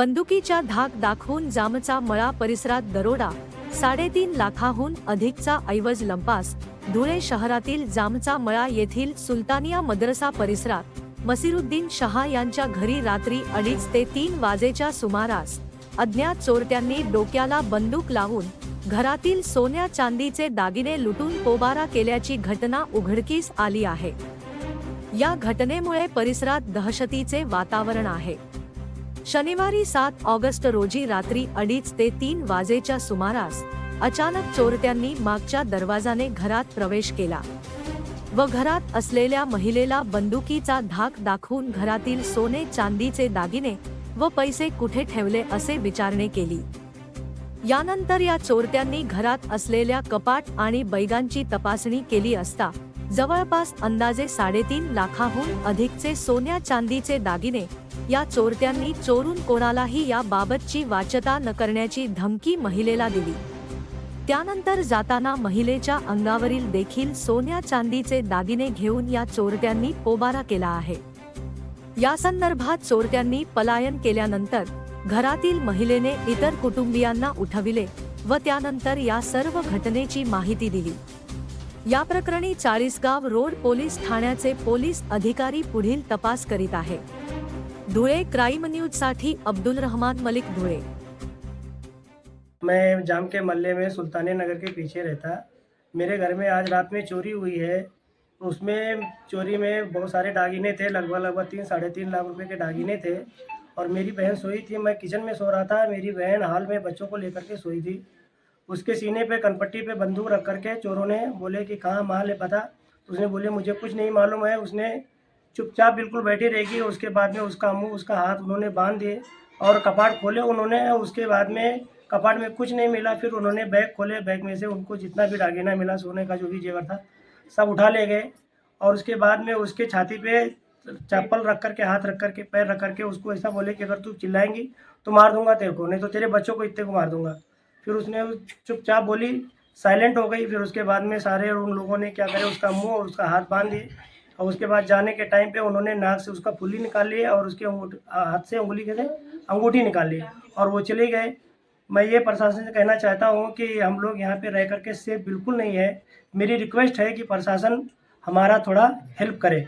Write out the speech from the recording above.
बंदुकीच्या धाक दाखवून जामचा मळा परिसरात दरोडा साडेतीन लाखाहून अधिकचा ऐवज लंपास धुळे शहरातील जामचा मळा येथील सुलतानिया मदरसा परिसरात मसिरुद्दीन शहा यांच्या घरी रात्री अडीच ते तीन वाजेच्या सुमारास अज्ञात चोरट्यांनी डोक्याला बंदूक लावून घरातील सोन्या चांदीचे दागिने लुटून पोबारा केल्याची घटना उघडकीस आली आहे. या घटनेमुळे परिसरात दहशतीचे वातावरण आहे. शनिवारी सात ऑगस्ट रोजी रात्री अडीच ते तीन वाजेच्या सुमारास अचानक चोरट्यांनी मागच्या दरवाजाने घरात प्रवेश केला व घरात असलेल्या महिलेला बंदुकीचा धाक दाखवून घरातील सोने चांदीचे दागिने व पैसे कुठे ठेवले असे विचारणे केली. यानंतर या चोरट्यांनी घरात असलेल्या कपाट आणि बैगांची तपासणी केली असता जवळपास अंदाजे साडेतीन लाखाहून अधिकचे सोन्या चांदीचे दागिने या चोरट्यांनी चोरून कोणालाही या बाबतची वाचता न करण्याची धमकी महिलेला दिली. त्यानंतर जाताना महिलेच्या अंगावरील देखील सोन्या चांदीचे दागिने घेऊन या चोरट्यांनी पोबारा केला आहे. या संदर्भात चोरट्यांनी पलायन केल्यानंतर घरातील महिलेने इतर कुटुंबियांना उठविले व त्यानंतर या सर्व घटनेची माहिती दिली. या प्रकरणी चाळीसगाव रोड पोलीस ठाण्याचे पोलीस अधिकारी पुढील तपास करीत आहे. धुळे क्राईम न्यूज़ साठी अब्दुल रहमान मलिक धुळे. मैं जाम के मल्ले में सुल्तानिया नगर के पीछे रहता। मेरे घर में आज रात में चोरी हुई है। उसमें चोरी में बहुत सारे दागिने थे, लगभग लगभग तीन, साढ़े तीन लाख रुपए के दागिने थे। और मेरी बहन सोई थी। मैं किचन में सो रहा था। मेरी बहन हाल में बच्चों को लेकर के सोई थी। उसके सीने पे, कनपट्टी पे बंदूक रख करके चोरों ने बोले कि कहाँ माल है पता? उसने बोले, मुझे कुछ नहीं मालूम है। उसने चुपचाप बिल्कुल बैठी रहेगी। उसके बाद में उसका मुँह, उसका हाथ उन्होंने बाँध दिए और कपाट खोले उन्होंने। उसके बाद में कपाट में कुछ नहीं मिला। फिर उन्होंने बैग खोले। बैग में से उनको जितना भी दागिना मिला, सोने का जो भी जेवर था, सब उठा ले गए। और उसके बाद में उसके छाती पे चप्पल रख करके, हाथ रख करके, पैर रख करके उसको ऐसा बोले कि, अगर तू चिल्लाएँगी तो मार दूँगा तेरे को, नहीं तो तेरे बच्चों को इतने को मार दूँगा। फिर उसने चुपचाप बोली साइलेंट हो गई। फिर उसके बाद में सारे उन लोगों ने क्या करे, उसका मुँह और उसका हाथ बाँध दिए। और उसके बाद जाने के टाइम पे उन्होंने नाक से उसका फुली निकाल ली और उसके हाथ से उंगली के अंगूठी निकाल ली और वो चले गए। मैं ये प्रशासन से कहना चाहता हूँ कि हम लोग यहाँ पे रह करके सेफ़ बिल्कुल नहीं है। मेरी रिक्वेस्ट है कि प्रशासन हमारा थोड़ा हेल्प करे।